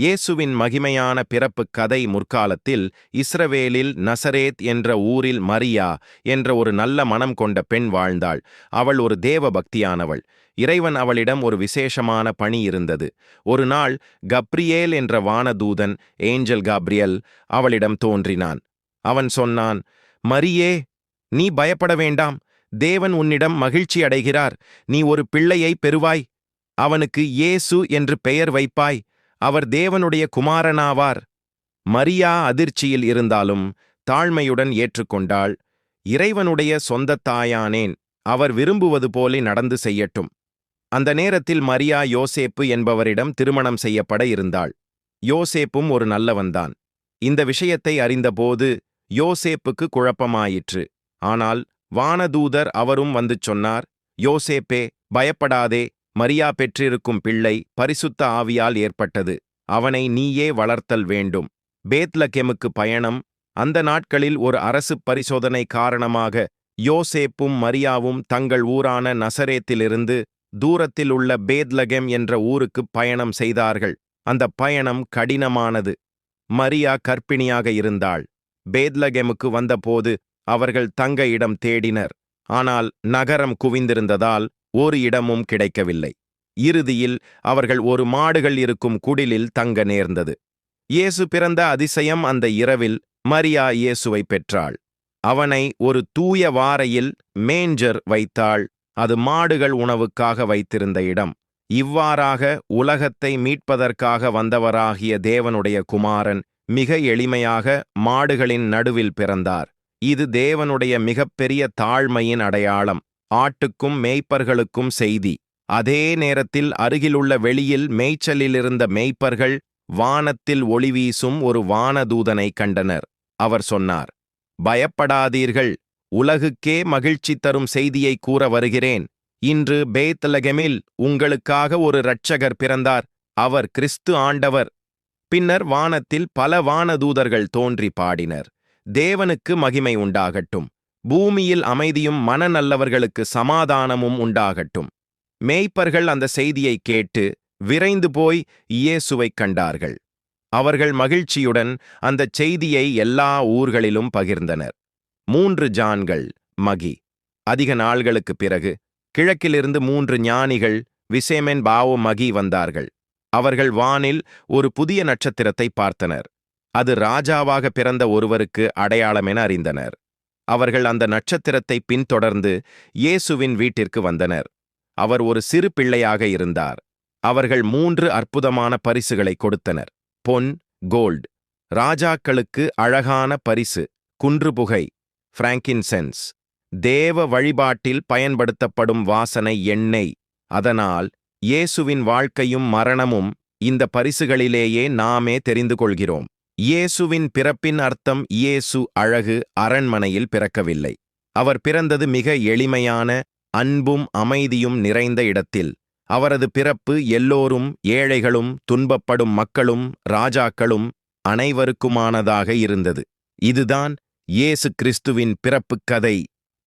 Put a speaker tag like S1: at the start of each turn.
S1: இயேசுவின் மகிமையான பிறப்புக் கதை முற்காலத்தில் இஸ்ரவேலில் நசரேத் என்ற ஊரில் மரியா என்ற ஒரு நல்ல மனம் கொண்ட பெண் வாழ்ந்தாள். அவள் ஒரு தேவ பக்தியானவள் இறைவன் அவளிடம் ஒரு விசேஷமான பணி இருந்தது. ஒரு நாள் கப்ரியேல் என்ற வானதூதன் ஏஞ்சல் காப்ரியல் அவளிடம் தோன்றினான். அவன் சொன்னான் மரியே நீ பயப்பட வேண்டாம். தேவன் உன்னிடம் மகிழ்ச்சி அடைகிறார். நீ ஒரு பிள்ளையை பெறுவாய். அவனுக்கு இயேசு என்று பெயர் வைப்பாய். அவர் தேவனுடைய குமாரனாவார். மரியா அதிர்ச்சியில் இருந்தாலும் தாழ்மையுடன் ஏற்றுக்கொண்டாள். இறைவனுடைய சொந்தத் தாயானேன் அவர் விரும்புவது போல நடந்து செய்யட்டும். அந்த நேரத்தில் மரியா யோசேப்பு என்பவரிடம் திருமணம் செய்யப்பட இருந்தாள். யோசேப்பும் ஒரு நல்லவன்தான். இந்த விஷயத்தை அறிந்தபோது யோசேப்புக்கு குழப்பமாயிற்று. ஆனால் வானதூதர் அவரும் வந்து சொன்னார் யோசேப்பே பயப்படாதே மரியா பெற்றிருக்கும் பிள்ளை பரிசுத்த ஆவியால் ஏற்பட்டது. அவனை நீயே வளர்த்தல் வேண்டும். பேத்லகெமுக்கு பயணம். அந்த நாட்களில் ஒரு அரசு பரிசோதனை காரணமாக யோசேப்பும் மரியாவும் தங்கள் ஊரான நசரேத்திலிருந்து தூரத்தில் உள்ள பேத்லகெம் என்ற ஊருக்கு பயணம் செய்தார்கள். அந்த பயணம் கடினமானது. மரியா கர்ப்பிணியாக இருந்தாள். பேத்லகெமுக்கு வந்தபோது அவர்கள் தங்க இடம் தேடினர். ஆனால் நகரம் குவிந்திருந்ததால் ஒரு இடமும் கிடைக்கவில்லை. இறுதியில் அவர்கள் ஒரு மாடுகள் இருக்கும் குடிலில் தங்க நேர்ந்தது. இயேசு பிறந்த அதிசயம் அந்த இரவில் மரியா இயேசுவை பெற்றாள். அவனை ஒரு தூய வாரையில் மேஞ்சர் வைத்தாள். அது மாடுகள் உணவுக்காக வைத்திருந்த இடம். இவ்வாறாக உலகத்தை மீட்பதற்காக வந்தவராகிய தேவனுடைய குமாரன் மிக எளிமையாக மாடுகளின் நடுவில் பிறந்தார். இது தேவனுடைய மிகப்பெரிய தாழ்மையின் அடையாளம். ஆட்டுக்கும் மேய்ப்பர்களுக்கும் செய்தி. அதே நேரத்தில் அருகிலுள்ள வெளியில் மேய்ச்சலிலிருந்த மேய்ப்பர்கள் வானத்தில் ஒளி வீசும் ஒரு வானதூதனை கண்டனர். அவர் சொன்னார் பயப்படாதீர்கள் உலகுக்கே மகிழ்ச்சி தரும் செய்தியை கூற வருகிறேன். இன்று பேத்லகெமில் உங்களுக்காக ஒரு இரட்சகர் பிறந்தார் அவர் கிறிஸ்து ஆண்டவர். பின்னர் வானத்தில் பல வானதூதர்கள் தோன்றி பாடினர். தேவனுக்கு மகிமை உண்டாகட்டும். பூமியில் அமைதியும் மனநல்லவர்களுக்கு சமாதானமும் உண்டாகட்டும். மேய்ப்பர்கள் அந்த செய்தியை கேட்டு விரைந்து போய் இயேசுவைக் கண்டார்கள். அவர்கள் மகிழ்ச்சியுடன் அந்தச் செய்தியை எல்லா ஊர்களிலும் பகிர்ந்தனர். மூன்று ஜான்கள் மகி. அதிக நாள்களுக்குப் பிறகு கிழக்கிலிருந்து மூன்று ஞானிகள் விசேமென் பாவோ மகி வந்தார்கள். அவர்கள் வானில் ஒரு புதிய நட்சத்திரத்தை பார்த்தனர். அது ராஜாவாக பிறந்த ஒருவருக்கு அடையாளமென அறிந்தனர். அவர்கள் அந்த நட்சத்திரத்தை பின்தொடர்ந்து இயேசுவின் வீட்டிற்கு வந்தனர். அவர் ஒரு சிறு பிள்ளையாக இருந்தார். அவர்கள் மூன்று அற்புதமான பரிசுகளை கொடுத்தனர். பொன் கோல்டு. ராஜாக்களுக்கு அழகான பரிசு குன்றுபுகை பிராங்கின்சென்ஸ் தேவ வழிபாட்டில் பயன்படுத்தப்படும் வாசனை எண்ணெய். அதனால் இயேசுவின் வாழ்க்கையும் மரணமும் இந்த பரிசுகளிலேயே நாமே தெரிந்து கொள்கிறோம். இயேசுவின் பிறப்பின் அர்த்தம் இயேசு அழகு அரண்மனையில் பிறக்கவில்லை. அவர் பிறந்தது மிக எளிமையான அன்பும் அமைதியும் நிறைந்த இடத்தில். அவரது பிறப்பு எல்லோரும் ஏழைகளும் துன்பப்படும் மக்களும் ராஜாக்களும் அனைவருக்குமானதாக இருந்தது. இதுதான் இயேசு கிறிஸ்துவின் பிறப்புக் கதை.